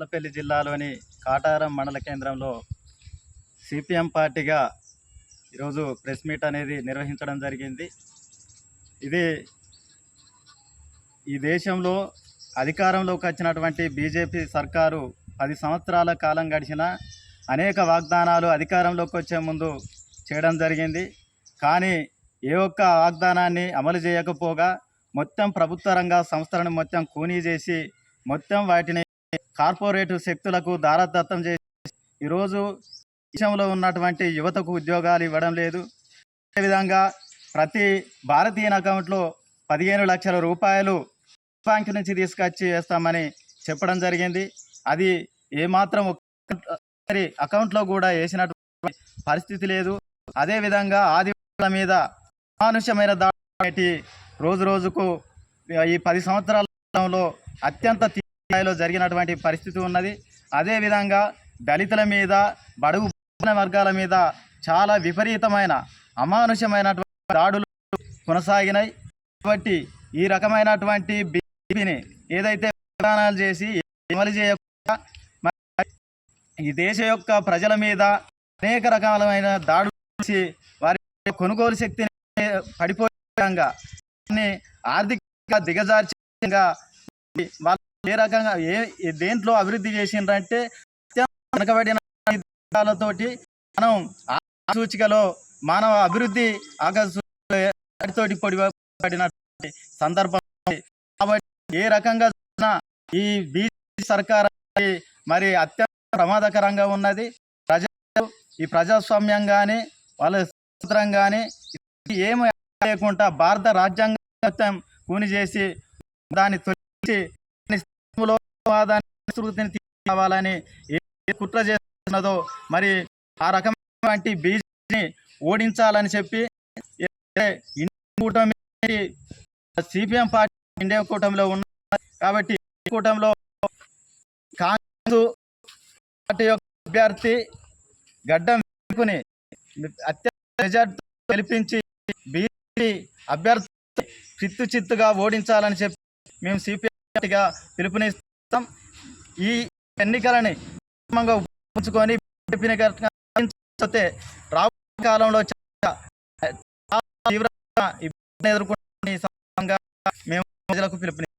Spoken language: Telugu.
కొత్తపల్లి జిల్లాలోని కాటారం మండల కేంద్రంలో సిపిఎం పార్టీగా ఈరోజు ప్రెస్ మీట్ అనేది నిర్వహించడం జరిగింది. ఇది ఈ దేశంలో అధికారంలోకి వచ్చినటువంటి బీజేపీ సర్కారు పది సంవత్సరాల కాలం గడిచిన అనేక వాగ్దానాలు అధికారంలోకి వచ్చే ముందు చేయడం జరిగింది. కానీ ఏ ఒక్క వాగ్దానాన్ని అమలు చేయకపోగా మొత్తం ప్రభుత్వ రంగ సంస్థలను మొత్తం కూనీ చేసి మొత్తం వాటిని కార్పొరేట్ శక్తులకు దారదత్తం చేసి ఈరోజు దేశంలో ఉన్నటువంటి యువతకు ఉద్యోగాలు ఇవ్వడం లేదు. అదేవిధంగా ప్రతి భారతీయ అకౌంట్లో పదిహేను లక్షల రూపాయలు బ్యాంక్ నుంచి తీసుకొచ్చి వేస్తామని చెప్పడం జరిగింది. అది ఏమాత్రం ఒక్కరి అకౌంట్లో కూడా వేసినటువంటి పరిస్థితి లేదు. అదేవిధంగా ఆదివాసుల మీద అమానుషమైన దాడి రోజు రోజుకు ఈ పది సంవత్సరాల అత్యంత స్థాయిలో జరిగినటువంటి పరిస్థితి ఉన్నది. అదేవిధంగా దళితుల మీద బడుగు వర్గాల మీద చాలా విపరీతమైన అమానుషమైనటువంటి దాడులు కొనసాగినాయి. కాబట్టి ఈ రకమైనటువంటి బీజేపీని ఏదైతే ప్రదానాలు చేసి అమలు చేయకుండా ఈ దేశ యొక్క ప్రజల మీద అనేక రకాలమైన దాడులు చేసి వారి కొనుగోలు శక్తిని పడిపోయే విధంగా ఆర్థికంగా దిగజార్చే విధంగా వాళ్ళ ఏ రకంగా ఏ దేంట్లో అభివృద్ధి చేసిండ్రంటే అత్యంత వెనకబడిన తోటి మనం ఆ సూచికలో మానవ అభివృద్ధి ఆకర్షతోటి పొడిపడిన సందర్భం కాబట్టి ఏ రకంగా ఈ బీజేపీ సర్కార్ మరి అత్యంత ప్రమాదకరంగా ఉన్నది. ప్రజలు ఈ ప్రజాస్వామ్యం కానీ వాళ్ళ స్వతంత్రం కానీ ఏమి లేకుండా భారత రాజ్యాంగం పూని కూని చేసి దాన్ని తొలగించి తీసుకోవాలని ఏ కుట్ర చేస్తున్నదో మరి ఆ రకమైనటువంటి బీజేపీని ఓడించాలని చెప్పి కూటమి సిపిఎం పార్టీ ఇండియా కూటమిలో ఉన్న కాబట్టి కూటమిలో కాంగ్రెస్ పార్టీ యొక్క అభ్యర్థి గడ్డం వేసుకుని అత్యంత మెజార్టీతో గెలిపించి బీజేపీ అభ్యర్థి చిత్తు చిత్తుగా ఓడించాలని చెప్పి మేము సిపిఐ పార్టీగా పిలుపునిస్తాం. ఈ ఎన్నికలని క్రమంగా ఉపయోగించుకొని రాబోయే కాలంలో తీవ్రంగా ఎదుర్కొనే మేము ప్రజలకు పిలుపుని